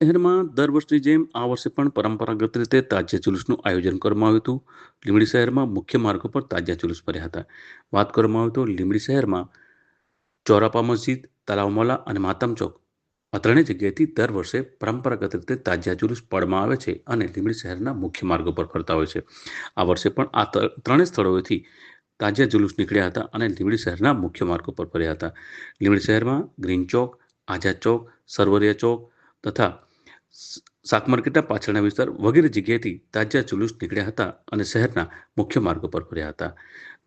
શહેરમાં દર વર્ષની જેમ આ વર્ષે પણ પરંપરાગત રીતે તાજિયા જુલુસનું આયોજન કરવામાં આવ્યું હતું. લીંબડી શહેરમાં મુખ્ય માર્ગો પર તાજિયા જુલુસ ભર્યા હતા. વાત કરવામાં આવે તો લીંબડી શહેરમાં ચોરાપા મસ્જિદ તલાવમોલા અને માતમ ચોક આ ત્રણેય જગ્યાએથી દર વર્ષે પરંપરાગત રીતે તાજિયા જુલુસ પડવામાં આવે છે અને લીંબડી શહેરના મુખ્ય માર્ગો પર ફરતા હોય છે. આ વર્ષે પણ આ ત્રણેય સ્થળોએથી તાજિયા જુલુસ નીકળ્યા હતા અને લીંબડી શહેરના મુખ્ય માર્ગો પર ફર્યા હતા. લીંબડી શહેરમાં ગ્રીન ચોક, આઝાદ ચોક, સરવરિયા ચોક તથા શાક માર્કેટના પાછળના વિસ્તાર વગેરે જગ્યાએથી તાજા જુલુસ નીકળ્યા હતા અને શહેરના મુખ્ય માર્ગો પર ફર્યા હતા.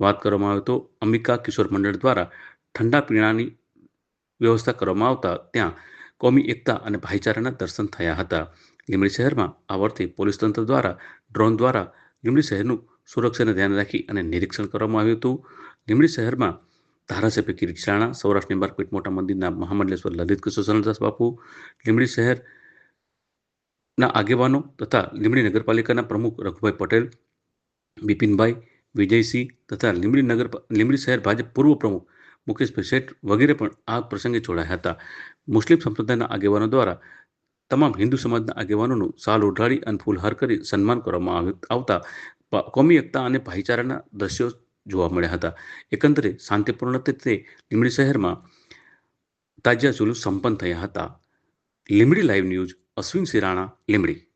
વાત કરવામાં આવે તો અંબિકા કિશોર મંડળ દ્વારા ઠંડા પીણાની વ્યવસ્થા કરવામાં આવતા ત્યાં કોમી એકતા અને ભાઈચારાના દર્શન થયા હતા. લીમડી શહેરમાં આ વર્ષે પોલીસ તંત્ર દ્વારા, ડ્રોન દ્વારા લીમડી શહેરનું સુરક્ષાને ધ્યાન રાખી અને નિરીક્ષણ કરવામાં આવ્યું હતું. લીમડી શહેરમાં ધારાસભ્ય કિરીટ રાણા, સૌરાષ્ટ્રની નિંબારપીઠ મોટા મંદિરના મહામંડલેશ્વર લલિત કિશોર બાપુ લીમડી શહેર ના આગેવાનો તથા લીંબડી નગરપાલિકાના પ્રમુખ રઘુભાઈ પટેલ, બિપિનભાઈ વિજયસિંહ તથા લીંબડી નગર લીંબડી શહેર ભાજપ પૂર્વ પ્રમુખ મુકેશભાઈ શેઠ વગેરે પણ આ પ્રસંગે જોડાયા હતા. મુસ્લિમ સંપ્રદાયના આગેવાનો દ્વારા તમામ હિન્દુ સમાજના આગેવાનોનું સાલ ઉઢાડી અને ફૂલહાર કરી સન્માન કરવામાં આવતા કોમી એકતા અને ભાઈચારાના દ્રશ્યો જોવા મળ્યા હતા. એકંદરે શાંતિપૂર્ણ રીતે લીંબડી શહેરમાં તાજિયા જુલુસ સંપન્ન થયા હતા. Limbdi live news Ashwin Sirana Limbdi.